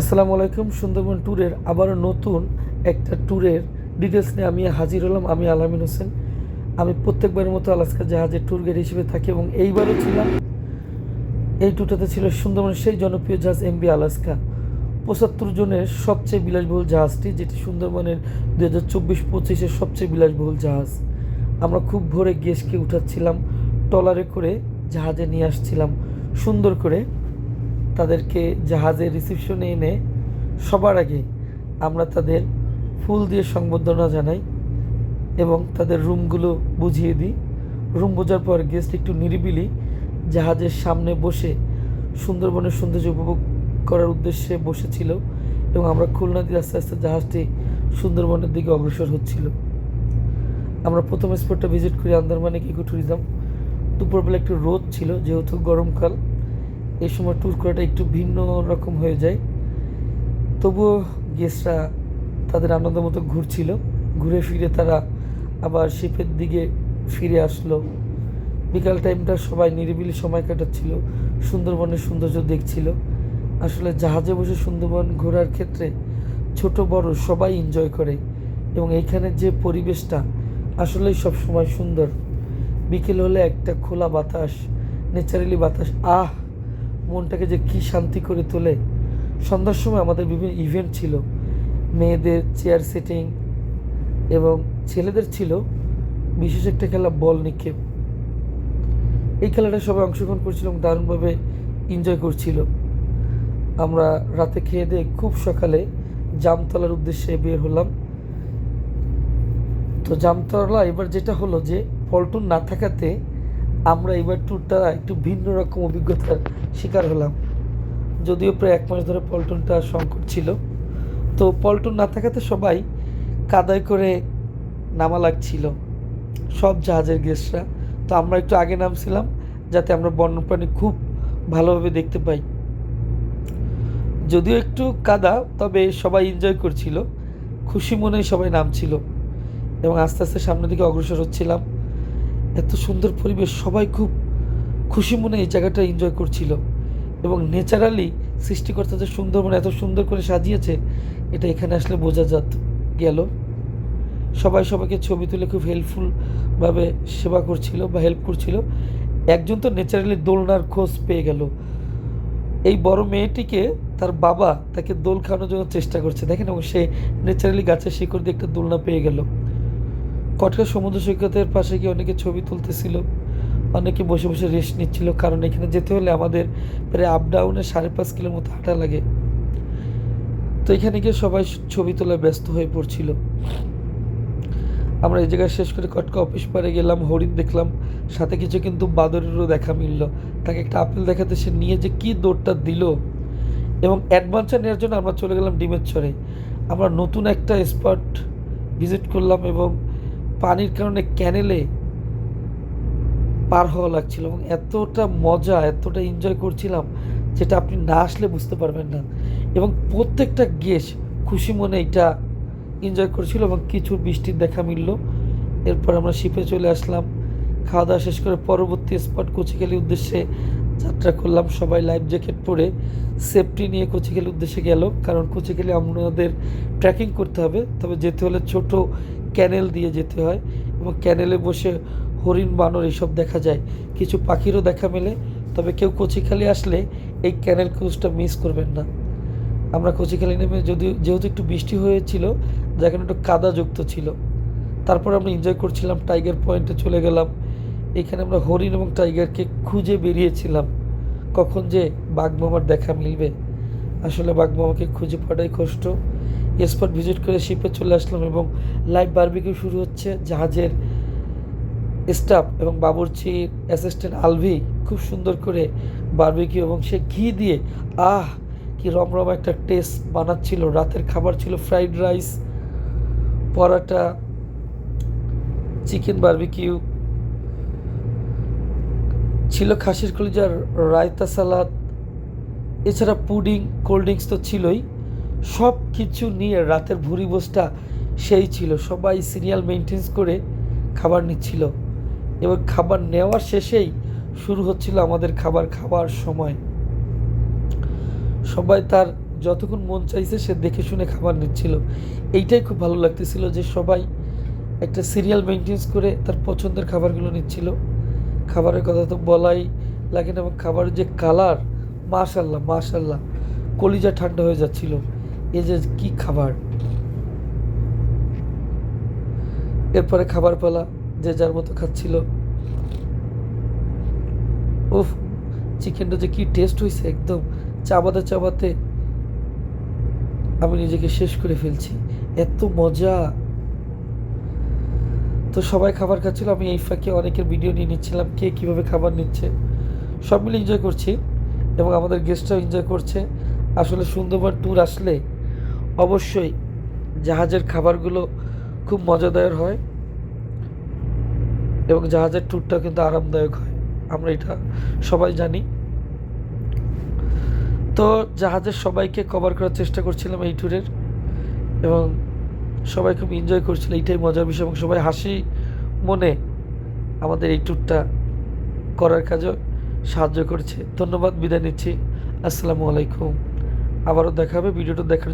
আসসালামু আলাইকুম, সুন্দরবন ট্যুরের আবারও নতুন একটা ট্যুরের ডিটেলস নিয়ে আমি হাজির হলাম, আমি আলামিন হোসেন। আমি প্রত্যেকবারের মতো আলাস্কা জাহাজের ট্যুর গাইড হিসেবে থাকি এবং এইবারও ছিলাম। এই ট্যুরটাতে ছিল সুন্দরবনের সেই জনপ্রিয় জাহাজ এমবি আলাস্কা। পঁচাত্তর জনের সবচেয়ে বিলাসবহুল জাহাজটি, যেটি সুন্দরবনের দু হাজার চব্বিশ পঁচিশের সবচেয়ে বিলাসবহুল জাহাজ। আমরা খুব ভোরে গেস্টকে উঠাচ্ছিলাম, ট্রলারে করে জাহাজে নিয়ে আসছিলাম, সুন্দর করে। তাদেরকে জাহাজে রিসিপশনে এনে সবার আগে আমরা তাদের ফুল দিয়ে সংবর্ধনা জানাই এবং তাদের রুমগুলো বুঝিয়ে দিই। রুম বোঝার পর গেস্ট একটু নিরিবিলি জাহাজের সামনে বসে সুন্দরবনের সৌন্দর্য উপভোগ করার উদ্দেশ্যে বসেছিল এবং আমরা খুলনা দিয়ে আস্তে আস্তে জাহাজটি সুন্দরবনের দিকে অগ্রসর হচ্ছিল। আমরা প্রথম স্পটটা ভিজিট করি আন্দারমানিক ইকো ট্যুরিজম দুপুরবেলা একটু রোদ ছিল, যেহেতু গরমকাল। এই সময় ট্যুর করাটা একটু ভিন্ন রকম হয়ে যায়। তবুও গেস্টরা তাদের আনন্দ মতো ঘুরছিল। ঘুরে ফিরে তারা আবার শিপের দিকে ফিরে আসলো। বিকাল টাইমটা সবাই নিরিবিলি সময় কাটাচ্ছিল। সুন্দরবনের সৌন্দর্য দেখছিল। আসলে জাহাজে বসে সুন্দরবন ঘোরার ক্ষেত্রে ছোট, বড় সবাই এনজয় করে এবং এইখানে যে পরিবেশটা আসলেই সব সময় সুন্দর। বিকেল হলে একটা খোলা বাতাস ন্যাচারালি বাতাস, আহ! মনটাকে যে কি শান্তি করে তোলে। সন্ধ্যার সময় আমাদের বিভিন্ন ইভেন্ট ছিল। মেয়েদের চেয়ার সেটিং এবং ছেলেদের ছিল বিশেষ একটা খেলা বল নিক্ষেপ। এই খেলাটা সবাই অংশগ্রহণ করছিল এবং দারুণভাবে এনজয় করছিল। আমরা রাতে খেয়ে দিয়ে খুব সকালে জামতলার উদ্দেশ্যে বের হলাম। তো জামতলা এবার যেটা হলো যে পল্টন না থাকাতে আমরা এবার ট্যুরটা একটু ভিন্ন রকম অভিজ্ঞতার শিকার হলাম। যদিও প্রায় এক মাস ধরে পল্টনটা সংকট ছিল। তো পল্টন না থাকাতে সবাই কাদায় করে নামা লাগছিল। সব জাহাজের গেস্টরা তো আমরা একটু আগে নামছিলাম, যাতে আমরা বন্যপ্রাণী খুব ভালোভাবে দেখতে পাই। যদিও একটু কাদা, তবে সবাই এনজয় করছিল। খুশি মনেই সবাই নামছিল। এবং আস্তে আস্তে সামনের দিকে অগ্রসর হচ্ছিলাম। এত সুন্দর পরিবেশ, সবাই খুব খুশি মনে এই জায়গাটা এনজয় করছিল। এবং ন্যাচারালি সৃষ্টিকর্তা যে সুন্দরবন এত সুন্দর করে সাজিয়েছে, এটা এখানে আসলে বোঝা যাত, গেল। সবাই সবাইকে ছবি তুলে খুব হেল্পফুলভাবে সেবা করছিল বা হেল্প করছিল। একজন তো ন্যাচারালি দোলনার খোঁজ পেয়ে গেল। এই বড় মেয়েটিকে তার বাবা তাকে দোল খাওয়ানোর জন্য চেষ্টা করছে, দেখেন? এবং সে ন্যাচারালি গাছের শিকড় দিয়ে একটা দোলনা পেয়ে গেল। কটকা সমুদ্র সৈকতের পাশে গিয়ে অনেকে ছবি তুলতেছিল, অনেকে বসে বসে রেস্ট নিচ্ছিল, কারণ এখানে যেতে হলে আমাদের প্রায় আপ ডাউনে সাড়ে পাঁচ কিলোর মতো হাঁটা লাগে। তো এখানে গিয়ে সবাই ছবি তোলায় ব্যস্ত হয়ে পড়ছিল। আমরা এই জায়গায় শেষ করে কটকা অফিস পারে গেলাম, হরিণ দেখলাম, সাথে কিছু কিন্তু বাদরেরও দেখা মিলল। তাকে একটা আপেল দেখাতে সে নিয়ে যে কি দৌড়টা দিল। এবং অ্যাডভান্সার নেওয়ার জন্য আমরা চলে গেলাম ডিমের চরে আমরা নতুন একটা স্পট ভিজিট করলাম এবং পানির কারণে ক্যানেলে পার হওয়া লাগছিল এবং এতটা মজা, এতটা এনজয় করছিলাম যেটা আপনি না আসলে বুঝতে পারবেন না। এবং প্রত্যেকটা গেস্ট খুশি মনে এটা এনজয় করছিল এবং কিছু বৃষ্টির দেখা মিলল। এরপর আমরা শিপে চলে আসলাম। খাওয়া দাওয়া শেষ করে পরবর্তী স্পট কচিখালির উদ্দেশ্যে যাত্রা করলাম। সবাই লাইফ জ্যাকেট পরে সেফটি নিয়ে কচিখালির উদ্দেশ্যে গেল। কারণ কচিখালি আমাদের ট্রেকিং করতে হবে। তবে যেতে হলে ছোট ক্যানেল দিয়ে যেতে হয় এবং ক্যানেলে বসে হরিণ, বানর এসব দেখা যায়। কিছু পাখিরও দেখা মেলে, তবে কেউ কচিখালি আসলে এই ক্যানেল ক্রুজটা মিস করবেন না। আমরা কচিখালি নেমে যদিও, যেহেতু একটু বৃষ্টি হয়েছিল যেখানে একটু কাদাযুক্ত ছিল। তারপর আমরা এনজয় করছিলাম টাইগার পয়েন্টে চলে গেলাম। এখানে আমরা হরিণ এবং টাইগারকে খুঁজে বেরিয়েছিলাম। কখন যে বাঘ বাঘমামার দেখা মিলবে। আসলে বাঘ বাঘমামাকে খুঁজে পাওয়াটাই কষ্ট। স্পট ভিজিট করে শিপে চলে আসলাম এবং লাইভ বারবিকিউ শুরু হচ্ছে। জাহাজের স্টাফ এবং বাবুর্চির অ্যাসিস্ট্যান্ট আলভি খুব সুন্দর করে বারবিকিউ এবং সে ঘি দিয়ে, আহ, কি রমরম একটা টেস্ট বানাচ্ছিল। রাতের খাবার ছিল fried rice paratha chicken barbecue ছিল খাসির কলিজার রায়তা সালাদ, এছাড়া পুডিং কোল্ড ড্রিঙ্কস তো ছিলই। সব কিছু নিয়ে রাতের ভুরি বোসটা সেই ছিল। সবাই সিরিয়াল মেনটেন্স করে খাবার নিচ্ছিল। এবং খাবার নেওয়ার শেষেই শুরু হচ্ছিল আমাদের খাবার খাওয়ার সময়। সবাই তার যতক্ষণ মন চাইছে সে দেখে শুনে খাবার নিচ্ছিল। এইটাই খুব ভালো লাগতেছিল যে সবাই একটা সিরিয়াল মেনটেন্স করে তার পছন্দের খাবারগুলো নিচ্ছিল। খাবারের কথা তো বলাই লাগে না, এবং খাবারের যে কালার মাশাল্লাহ মাশাল্লাহ কলিজা ঠান্ডা হয়ে যাচ্ছিল। এ যে কি খাবার? এরপরে খাবার পালা যে যার মতো খাচ্ছিল। উফ, চিকেনটা যে কি টেস্ট হয়েছে একদম। চাবাতে চাবাতে আমি নিজেকে শেষ করে ফেলছি। এত মজা। তো সবাই খাবার খাচ্ছিল, আমি এই ফাঁকে অনেকের ভিডিও নিয়ে নিচ্ছিলাম, কে কীভাবে খাবার নিচ্ছে। সব মিলে এনজয় করছি এবং আমাদের গেস্টরাও এনজয় করছে। আসলে সুন্দরবন ট্যুর আসলে অবশ্যই জাহাজের খাবারগুলো খুব মজাদার হয় এবং জাহাজের ট্যুরটা কিন্তু আরামদায়ক হয়। আমরা এটা সবাই জানি। তো জাহাজের সবাইকে কভার করার চেষ্টা করছিলাম এই ট্যুরের এবং সবাই খুব এনজয় করছিল এইটাই মজার বিষয় এবং সবাই হাসি মনে আমাদের এই ট্যুরটা করার কাজে সাহায্য করছে। ধন্যবাদ, বিদায় নিচ্ছি। আসসালামু আলাইকুম। আবারও দেখা হবে, ভিডিওটা দেখার